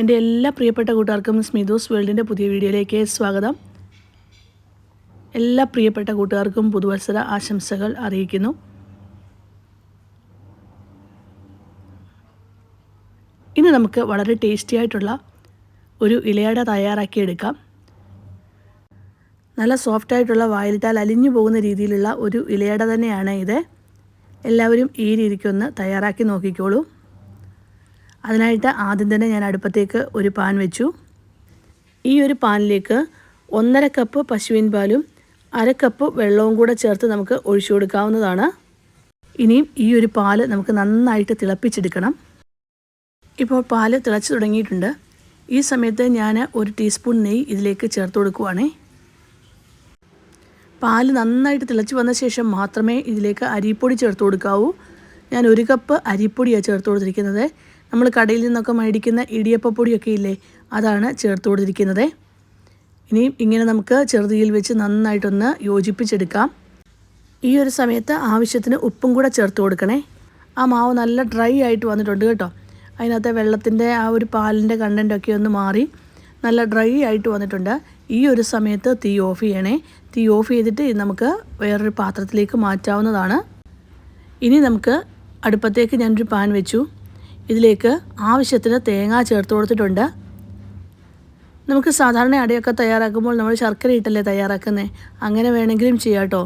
എന്റെ എല്ലാ പ്രിയപ്പെട്ട കൂട്ടുകാർക്കും സ്മിതൂസ് വേൾഡിന്റെ പുതിയ വീഡിയോയിലേക്ക് സ്വാഗതം. എല്ലാ പ്രിയപ്പെട്ട കൂട്ടുകാർക്കും പുതുവത്സര ആശംസകൾ അറിയിക്കുന്നു. ഇന്ന് നമുക്ക് വളരെ ടേസ്റ്റി ആയിട്ടുള്ള ഒരു ഇലയട തയ്യാറാക്കിയെടുക്കാം നല്ല സോഫ്റ്റ് ആയിട്ടുള്ള വായിലിട്ടാൽ അലിഞ്ഞു പോകുന്ന രീതിയിലുള്ള ഒരു ഇലയട തന്നെയാണ് ഇത്. എല്ലാവരും ഈ രീതിക്കൊന്ന് തയ്യാറാക്കി നോക്കിക്കോളൂ. അതിനായിട്ട് ആദ്യം തന്നെ ഞാൻ അടുപ്പത്തേക്ക് ഒരു പാൻ വെച്ചു. ഈ ഒരു പാനിലേക്ക് ഒന്നര കപ്പ് പശുവിൻ പാലും അര കപ്പ് വെള്ളവും കൂടെ ചേർത്ത് നമുക്ക് ഒഴിച്ചു കൊടുക്കാവുന്നതാണ്. ഇനിയും ഈ ഒരു പാൽ നമുക്ക് നന്നായിട്ട് തിളപ്പിച്ചെടുക്കണം. ഇപ്പോൾ പാൽ തിളച്ച് തുടങ്ങിയിട്ടുണ്ട്. ഈ സമയത്ത് ഞാൻ ഒരു ടീസ്പൂൺ നെയ്യ് ഇതിലേക്ക് ചേർത്ത് കൊടുക്കുവാണേ. പാൽ നന്നായിട്ട് തിളച്ച് വന്ന ശേഷം മാത്രമേ ഇതിലേക്ക് അരിപ്പൊടി ചേർത്ത് കൊടുക്കാവൂ. ഞാൻ ഒരു കപ്പ് അരിപ്പൊടിയാണ് ചേർത്ത് കൊടുത്തിരിക്കുന്നത്. നമ്മൾ കടയിൽ നിന്നൊക്കെ മേടിക്കുന്ന ഇടിയപ്പപ്പൊടിയൊക്കെ ഇല്ലേ അതാണ് ചേർത്ത് കൊടുത്തിരിക്കുന്നത് ഇനിയും ഇങ്ങനെ നമുക്ക് ചെറുതീയിൽ വെച്ച് നന്നായിട്ടൊന്ന് യോജിപ്പിച്ചെടുക്കാം. ഈ ഒരു സമയത്ത് ആവശ്യത്തിന് ഉപ്പും കൂടെ ചേർത്ത് കൊടുക്കണേ. ആ മാവ് നല്ല ഡ്രൈ ആയിട്ട് വന്നിട്ടുണ്ട് കേട്ടോ. അതിനകത്തെ വെള്ളത്തിന്റെ ആ ഒരു പാലിന്റെ കണ്ടന്റൊക്കെ ഒന്ന് മാറി നല്ല ഡ്രൈ ആയിട്ട് വന്നിട്ടുണ്ട്. ഈ ഒരു സമയത്ത് തീ ഓഫ് ചെയ്യണേ. തീ ഓഫ് ചെയ്തിട്ട് നമുക്ക് വേറൊരു പാത്രത്തിലേക്ക് മാറ്റാവുന്നതാണ്. ഇനി നമുക്ക് അടുപ്പത്തേക്ക് ഞാനൊരു പാൻ വെച്ചു. ഇതിലേക്ക് ആവശ്യത്തിന് തേങ്ങ ചേർത്ത് കൊടുത്തിട്ടുണ്ട്. നമുക്ക് സാധാരണ അടയൊക്കെ തയ്യാറാക്കുമ്പോൾ നമ്മൾ ശർക്കര ഇട്ടല്ലേ തയ്യാറാക്കുന്നത് അങ്ങനെ വേണമെങ്കിലും ചെയ്യാം കേട്ടോ.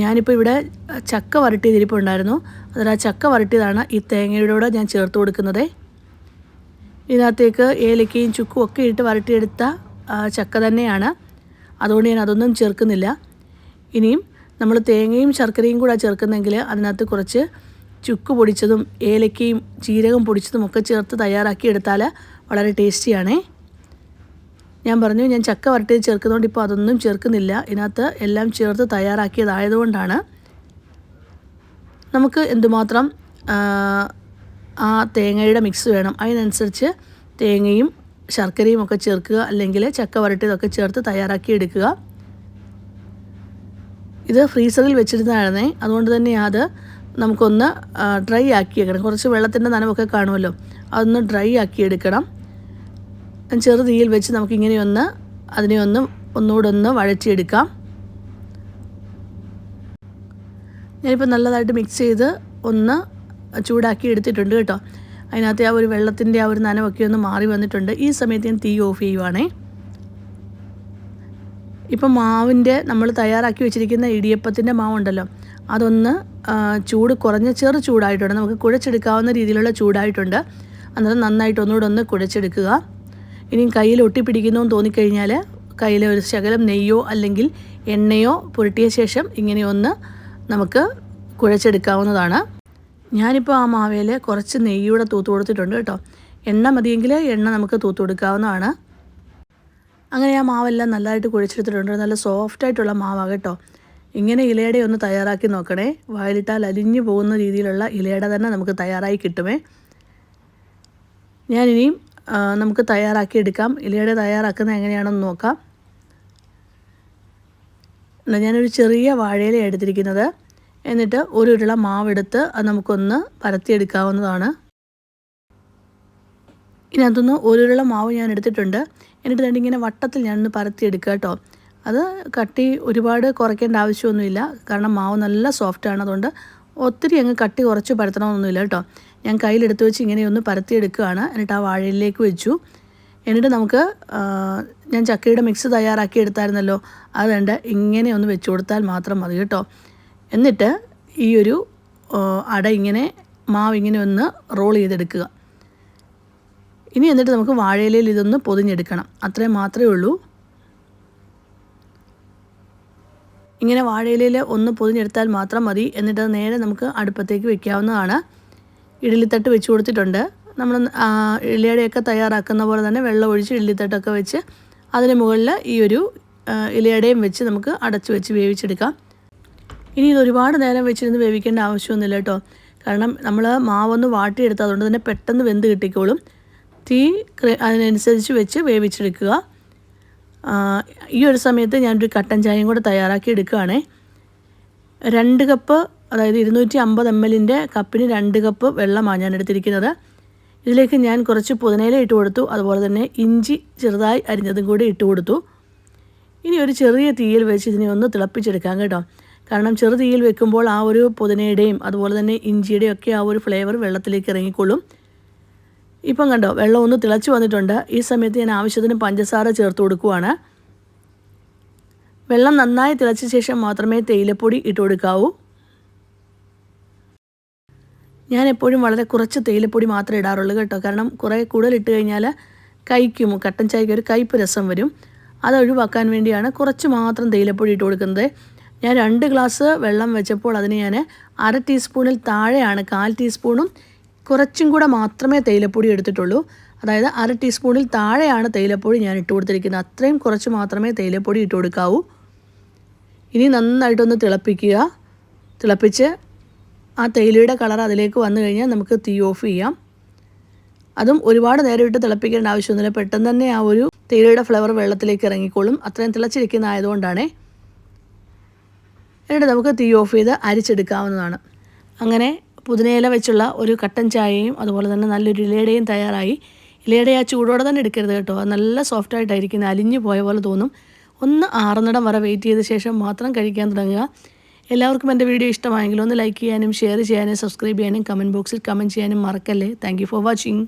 ഞാനിപ്പോൾ ഇവിടെ ചക്ക വരട്ടിയതിരിപ്പുണ്ടായിരുന്നു. അതിൽ ആ ചക്ക വരട്ടിയതാണ് ഈ തേങ്ങയുടെ കൂടെ ഞാൻ ചേർത്ത് കൊടുക്കുന്നത്. ഇതിനകത്തേക്ക് ഏലക്കയും ചുക്കും ഒക്കെ ഇട്ട് വരട്ടിയെടുത്ത ചക്ക തന്നെയാണ്. അതുകൊണ്ട് ഞാൻ അതൊന്നും ചേർക്കുന്നില്ല. ഇനിയും നമ്മൾ തേങ്ങയും ശർക്കരയും കൂടെ ചേർക്കുന്നെങ്കിൽ അതിനകത്ത് കുറച്ച് ചുക്ക് പൊടിച്ചതും ഏലക്കയും ജീരകം പൊടിച്ചതും ഒക്കെ ചേർത്ത് തയ്യാറാക്കി എടുത്താൽ വളരെ ടേസ്റ്റിയാണേ. ഞാൻ പറഞ്ഞു ഞാൻ ചക്ക വരട്ടിയത് ചേർക്കുന്നതുകൊണ്ട് ഇപ്പോൾ അതൊന്നും ചേർക്കുന്നില്ല. ഇതിനകത്ത് എല്ലാം ചേർത്ത് തയ്യാറാക്കിയതായതുകൊണ്ടാണ്. നമുക്ക് എന്തുമാത്രം ആ തേങ്ങയുടെ മിക്സ് വേണം. അതിനനുസരിച്ച് തേങ്ങയും ശർക്കരയും ഒക്കെ ചേർക്കുക അല്ലെങ്കിൽ ചക്ക വരട്ടിയതൊക്കെ ചേർത്ത് തയ്യാറാക്കി എടുക്കുക. ഇത് ഫ്രീസറിൽ വെച്ചിരുന്നതായിരുന്നേ. അതുകൊണ്ട് തന്നെ അത് നമുക്കൊന്ന് ഡ്രൈ ആക്കി എടുക്കണം. കുറച്ച് വെള്ളത്തിന്റെ നനവൊക്കെ കാണുമല്ലോ. അതൊന്ന് ഡ്രൈ ആക്കി എടുക്കണം. ചെറു തീയിൽ വെച്ച് നമുക്കിങ്ങനെ ഒന്ന് അതിനെ ഒന്ന് ഒന്നുകൂടെ ഒന്ന് വഴറ്റിയെടുക്കാം. ഞാനിപ്പോൾ നല്ലതായിട്ട് മിക്സ് ചെയ്ത് ഒന്ന് ചൂടാക്കി എടുത്തിട്ടുണ്ട് കേട്ടോ. അതിനകത്ത് ആ ഒരു വെള്ളത്തിന്റെ ആ ഒരു നനവൊക്കെ ഒന്ന് മാറി വന്നിട്ടുണ്ട്. ഈ സമയത്ത് ഞാൻ തീ ഓഫ് ചെയ്യുവാണേ. ഇപ്പം മാവിന്റെ നമ്മൾ തയ്യാറാക്കി വെച്ചിരിക്കുന്ന ഇടിയപ്പത്തിന്റെ മാവുണ്ടല്ലോ. അതൊന്ന് ചൂട് കുറഞ്ഞ ചെറു ചൂടായിട്ടുണ്ട്. നമുക്ക് കുഴച്ചെടുക്കാവുന്ന രീതിയിലുള്ള ചൂടായിട്ടുണ്ട്. അന്നേരം നന്നായിട്ട് ഒന്നുകൂടെ ഒന്ന് കുഴച്ചെടുക്കുക. ഇനി കയ്യിൽ ഒട്ടിപ്പിടിക്കുന്നു എന്ന് തോന്നിക്കഴിഞ്ഞാൽ കയ്യിൽ ഒരു ശകലം നെയ്യോ അല്ലെങ്കിൽ എണ്ണയോ പുരട്ടിയ ശേഷം ഇങ്ങനെയൊന്ന് നമുക്ക് കുഴച്ചെടുക്കാവുന്നതാണ്. ഞാനിപ്പോൾ ആ മാവേൽ കുറച്ച് നെയ്യൂടെ തൂത്ത് കൊടുത്തിട്ടുണ്ട് കേട്ടോ. എണ്ണ മതിയെങ്കിൽ എണ്ണ നമുക്ക് തൂത്ത് കൊടുക്കാവുന്നതാണ്. അങ്ങനെ ആ മാവെല്ലാം നല്ലതായിട്ട് കുഴച്ചെടുത്തിട്ടുണ്ട്. നല്ല സോഫ്റ്റായിട്ടുള്ള മാവാണ് കേട്ടോ. ഇങ്ങനെ ഇലയുടെ ഒന്ന് തയ്യാറാക്കി നോക്കണേ. വായിലിട്ടാൽ അലിഞ്ഞു പോകുന്ന രീതിയിലുള്ള ഇലയുടെ തന്നെ നമുക്ക് തയ്യാറായി കിട്ടുമേ. ഞാനിനിയും നമുക്ക് തയ്യാറാക്കി എടുക്കാം. ഇലയുടെ തയ്യാറാക്കുന്നത് എങ്ങനെയാണെന്ന് നോക്കാം. ഞാനൊരു ചെറിയ വാഴയില എടുത്തിരിക്കുന്നത്. എന്നിട്ട് ഒരു ഉരുള മാവെടുത്ത് അത് നമുക്കൊന്ന് പരത്തിയെടുക്കാവുന്നതാണ്. ഇതിനകത്തുനിന്ന് ഒരു ഉരുള മാവ് ഞാൻ എടുത്തിട്ടുണ്ട്. എന്നിട്ട് ഇങ്ങനെ വട്ടത്തിൽ ഞാനൊന്ന് പരത്തിയെടുക്കുക കേട്ടോ. അത് കട്ടി ഒരുപാട് കുറയ്ക്കേണ്ട ആവശ്യമൊന്നുമില്ല. കാരണം മാവ് നല്ല സോഫ്റ്റാണ് അതുകൊണ്ട് ഒത്തിരി അങ്ങ് കട്ടി കുറച്ച് പരത്തണമെന്നൊന്നുമില്ല കേട്ടോ. ഞാൻ കയ്യിലെടുത്ത് വെച്ച് ഇങ്ങനെ ഒന്ന് പരത്തിയെടുക്കുകയാണ്. എന്നിട്ട് ആ വാഴയിലേക്ക് വെച്ചു. എന്നിട്ട് നമുക്ക് ഞാൻ ചക്കയുടെ മിക്സ് തയ്യാറാക്കി എടുത്തായിരുന്നല്ലോ. അത് വേണ്ട ഇങ്ങനെ ഒന്ന് വെച്ച് കൊടുത്താൽ മാത്രം മതി കേട്ടോ. എന്നിട്ട് ഈ ഒരു അട ഇങ്ങനെ മാവ് ഇങ്ങനെ ഒന്ന് റോൾ ചെയ്തെടുക്കുക. ഇനി എന്നിട്ട് നമുക്ക് വാഴയിലയിൽ ഇതൊന്ന് പൊതിഞ്ഞെടുക്കണം. അത്രയും മാത്രമേ ഉള്ളൂ. ഇങ്ങനെ വാഴയിലയിൽ ഒന്ന് പൊതിഞ്ഞെടുത്താൽ മാത്രം മതി എന്നിട്ട് നേരെ നമുക്ക് അടുപ്പത്തേക്ക് വെക്കാവുന്നതാണ്. ഇഡ്ഡലിത്തട്ട് വെച്ച് കൊടുത്തിട്ടുണ്ട്. നമ്മൾ ഇലയുടെയൊക്കെ തയ്യാറാക്കുന്ന പോലെ തന്നെ വെള്ളം ഒഴിച്ച് ഇഡ്ഡലിത്തട്ടൊക്കെ വെച്ച് അതിന് മുകളിൽ ഈ ഒരു ഇലയുടെയും വെച്ച് നമുക്ക് അടച്ച് വെച്ച് വേവിച്ചെടുക്കാം. ഇനി ഇത് ഒരുപാട് നേരം വെച്ചിരുന്ന് വേവിക്കേണ്ട ആവശ്യമൊന്നുമില്ല കേട്ടോ. കാരണം നമ്മൾ മാവൊന്ന് വാട്ടിയെടുത്ത് അതുകൊണ്ട് തന്നെ പെട്ടെന്ന് വെന്ത് കിട്ടിക്കോളും. തീ അതിനനുസരിച്ച് വെച്ച് വേവിച്ചെടുക്കുക. ഈ ഒരു സമയത്ത് ഞാനൊരു കട്ടൻ ചായയും കൂടെ തയ്യാറാക്കി എടുക്കുകയാണേ. രണ്ട് കപ്പ് അതായത് ഇരുന്നൂറ്റി അമ്പത് എം എല്ലിന്റെ കപ്പിന് രണ്ട് കപ്പ് വെള്ളമാണ് ഞാൻ എടുത്തിരിക്കുന്നത്. ഇതിലേക്ക് ഞാൻ കുറച്ച് പുതിനയില ഇട്ട് കൊടുത്തു. അതുപോലെ തന്നെ ഇഞ്ചി ചെറുതായി അരിഞ്ഞതും കൂടി ഇട്ട് കൊടുത്തു. ഇനി ഒരു ചെറിയ തീയിൽ വെച്ച് ഇതിനെ ഒന്ന് തിളപ്പിച്ചെടുക്കാം കേട്ടോ. കാരണം ചെറു തീയിൽ വെക്കുമ്പോൾ ആ ഒരു പുതിനയുടെയും അതുപോലെ തന്നെ ഇഞ്ചിയുടെയും ഒക്കെ ആ ഒരു ഫ്ലേവർ വെള്ളത്തിലേക്ക് ഇറങ്ങിക്കൊള്ളും. ഇപ്പം കണ്ടോ വെള്ളം ഒന്ന് തിളച്ച് വന്നിട്ടുണ്ട്. ഈ സമയത്ത് ഞാൻ ആവശ്യത്തിന് പഞ്ചസാര ചേർത്ത് കൊടുക്കുവാണ്. വെള്ളം നന്നായി തിളച്ച ശേഷം മാത്രമേ തേയിലപ്പൊടി ഇട്ട് കൊടുക്കാവൂ. ഞാൻ എപ്പോഴും വളരെ കുറച്ച് തേയിലപ്പൊടി മാത്രമേ ഇടാറുള്ളൂ കേട്ടോ. കാരണം കുറേ കൂടുതൽ ഇട്ട് കഴിഞ്ഞാൽ കൈക്കും കട്ടൻ ചായക്ക് ഒരു കയ്പ്പ് രസം വരും. അത് ഒഴിവാക്കാൻ വേണ്ടിയാണ് കുറച്ച് മാത്രം തേയിലപ്പൊടി ഇട്ട് കൊടുക്കുന്നത്. ഞാൻ രണ്ട് ഗ്ലാസ് വെള്ളം വെച്ചപ്പോൾ അതിന് ഞാൻ അര ടീസ്പൂണിൽ താഴെയാണ് കാൽ ടീസ്പൂണും കുറച്ചും കൂടെ മാത്രമേ തേയിലപ്പൊടി എടുത്തിട്ടുള്ളൂ. അതായത് അര ടീസ്പൂണിൽ താഴെയാണ് തേയിലപ്പൊടി ഞാൻ ഇട്ട് കൊടുത്തിരിക്കുന്നത്. അത്രയും കുറച്ച് മാത്രമേ തേയിലപ്പൊടി ഇട്ട് കൊടുക്കാവൂ. ഇനി നന്നായിട്ടൊന്ന് തിളപ്പിക്കുക. തിളപ്പിച്ച് ആ തേയിലയുടെ കളർ അതിലേക്ക് വന്നു കഴിഞ്ഞാൽ നമുക്ക് തീ ഓഫ് ചെയ്യാം. അതും ഒരുപാട് നേരം ഇട്ട് തിളപ്പിക്കേണ്ട ആവശ്യമൊന്നുമില്ല. പെട്ടെന്ന് തന്നെ ആ ഒരു തേയിലയുടെ ഫ്ലേവർ വെള്ളത്തിലേക്ക് ഇറങ്ങിക്കോളും. അത്രയും തിളച്ചിരിക്കുന്ന ആയതുകൊണ്ടാണേ എന്നിട്ട് നമുക്ക് തീ ഓഫ് ചെയ്ത് അരിച്ചെടുക്കാവുന്നതാണ്. അങ്ങനെ പുതിനയില വെച്ചുള്ള ഒരു കട്ടൻ ചായയും അതുപോലെ തന്നെ നല്ലൊരു ഇലയുടെയും തയ്യാറായി. ഇലയുടെ ആ ചൂടോടെ തന്നെ എടുക്കരുത് കേട്ടോ. നല്ല സോഫ്റ്റ് ആയിട്ടായിരിക്കുന്നത് അലിഞ്ഞു പോയ പോലെ തോന്നും. ഒന്ന് ആറുന്നിടം വരെ വെയിറ്റ് ചെയ്ത ശേഷം മാത്രം കഴിക്കാൻ തുടങ്ങുക. എല്ലാവർക്കും എന്റെ വീഡിയോ ഇഷ്ടമായെങ്കിൽ ഒന്ന് ലൈക്ക് ചെയ്യാനും ഷെയർ ചെയ്യാനും സബ്സ്ക്രൈബ് ചെയ്യാനും കമന്റ് ബോക്സിൽ കമന്റ് ചെയ്യാനും മറക്കല്ലേ. Thank for watching